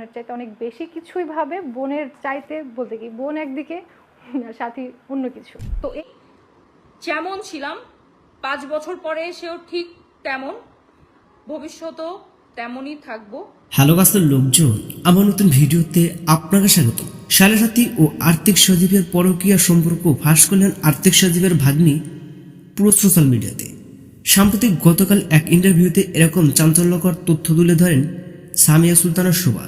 বোনের চাইতে অনেক বেশি কিছুই ভাবে বোনের চাইতে বলতে কি বোন একদিকে সাথী অন্য কিছু। তো এই যেমন ছিলাম পাঁচ বছর পরে এসেও ঠিক তেমন ভবিষ্যতেও তেমনই থাকব। হ্যালো গাছের লোকজন আমার নতুন ভিডিওতে আপনাকে স্বাগত। সাথী ও আর্থিক সজীবের পরকীয়া সম্পর্ক ফাঁস করলেন আর্থিক সজীবের ভাগ্নি পুরো সোশ্যাল মিডিয়াতে সাম্প্রতিক গতকাল এক ইন্টারভিউতে এরকম চাঞ্চল্যকর তথ্য তুলে ধরেন সামিয়া সুলতানা শোভা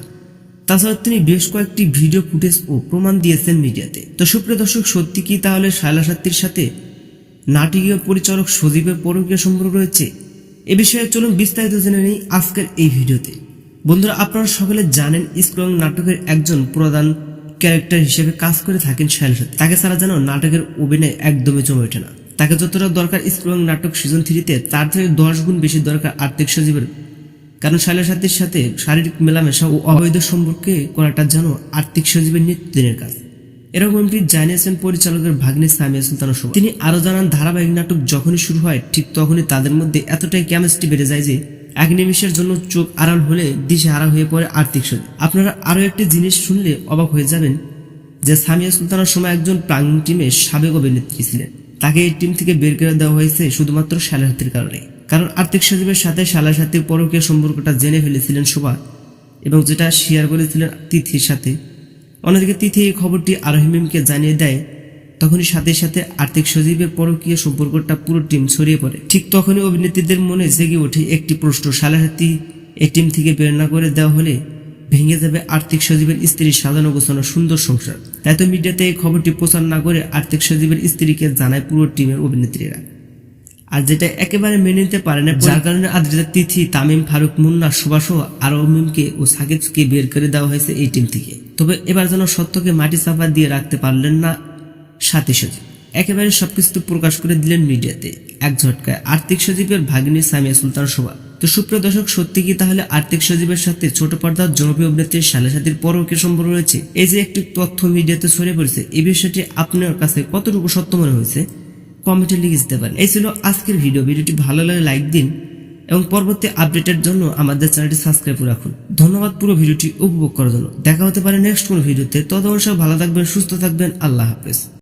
তাছাড়া তিনি বেশ কয়েকটি ভিডিও ফুটেজ ও প্রমাণ দিয়েছেন মিডিয়াতে। তো সুপ্রিয় দর্শক, সত্যি কি তাহলে শায়লা সাত্রীর সাথে নাটকীয় পরিচালক সজীবের পরকীয় সম্পর্ক রয়েছে? এ বিষয়ে চলুন বিস্তারিত জেনে নেই আজকের এই ভিডিওতে। বন্ধুরা, আপনারা সকলে জানেন স্ক্রং নাটকের একজন প্রধান ক্যারেক্টার হিসেবে কাজ করে থাকেন শায়লা সাথী। তাকে ছাড়া যেন নাটকের অভিনয় একদমই জমে ওঠে না। তাকে যতটা দরকার স্ক্রং নাটক সিজন থ্রিতে, তার থেকে দশ গুণ বেশি দরকার আর্থিক সজীবের কারণ সাথীর সাথে শারীরিক মেলামেশা ও অবৈধ সম্পর্কে করাটা যেন আর্থিক সজীবের নিত্যদিনের কাজ? এরকমটি জানিয়েছেন পরিচালকের ভাগ্নে সামিয়া সুলতান শোভা তিনি আরও জানান, ধারাবাহিক নাটক যখনই শুরু হয়, ঠিক তখনই তাদের মধ্যে এতটাই কেমিস্ট্রি বেড়ে যায় যে, এক নিমিষের জন্য চোখ আড়াল হলে দিশে হারা হয়ে পড়ে আর্থিক সজীব। আপনারা আরও একটি জিনিস শুনলে অবাক হয়ে যাবেন যে, সামিয়া সুলতানের সময় একজন প্রাং টিমের সাবেক অভিনেত্রী ছিলেন। তাকে এই টিম থেকে বের করে দেওয়া হয়েছে শুধুমাত্র শালাহাতির কারণে কারণ আর্থিক সজীবের সাথে শালাসাতির পরকীয় সম্পর্কটা জেনে ফেলেছিলেন শোভা এবং যেটা শেয়ার করেছিলেন তিথির সাথে। অন্যদিকে তিথি এই খবরটি আরহিমিমকে জানিয়ে দেয়, তখনই সাথে সাথে আর্থিক সজীবের পরকীয় সম্পর্কটা পুরো টিম ছড়িয়ে পড়ে। ঠিক তখনই অভিনেত্রীদের মনে জেগে ওঠে একটি প্রশ্ন সালাহাতি এই টিম থেকে বের না করে দেওয়া হলে ভেঙে যাবে আর্থিক সজীবের স্ত্রীর সাজানো গোছানো সুন্দর সংসার। তাই তো মিডিয়াতে এই খবরটি প্রচার না করে আর্থিক সজীবের স্ত্রীকে জানায় পুরো টিমের অভিনেত্রীরা। আর যেটা একেবারে মেনে নিতে পারে না যার কারণে আদ্রিতা তিথি তামিম ফারুক মুন্না সুভাষ আরও মিমকে ও সাকিবকে বের করে দেওয়া হয়েছে এই টিম থেকে। তবে এবার যেন সত্যকে মাটি চাপা দিয়ে রাখতে পারলেন না সাথী সজীব। একেবারে সবকিছু প্রকাশ করে দিলেন মিডিয়াতে এক ঝটকায়। আর্থিক সজীবের ভাগিনী সামিয়া সুলতান শোভা। তো সুপ্রিয় দর্শক সত্যি কি তাহলে আর্থিক সজীবের সাথে ছোট পর্দার জনপ্রিয় অভিনেত্রী শালা সাথীর কি সম্পর্ক রয়েছে? এই যে একটি তথ্য মিডিয়াতে ছড়িয়ে পড়েছে এই বিষয়টি আপনার কাছে কতটুকু সত্য মনে হয়েছে? কমেন্টে লিখতে পারেন। এই ছিল আজকের ভিডিও। ভিডিওটি ভালো লাগে লাইক দিন এবং পরবর্তী আপডেটের জন্য আমাদের চ্যানেলটি সাবস্ক্রাইব করে রাখুন। ধন্যবাদ পুরো ভিডিওটি উপভোগ করার জন্য। দেখা হতে পারে নেক্সট কোনো ভিডিওতে। ততক্ষণ সব ভালো থাকবেন, সুস্থ থাকবেন। আল্লাহ হাফেজ।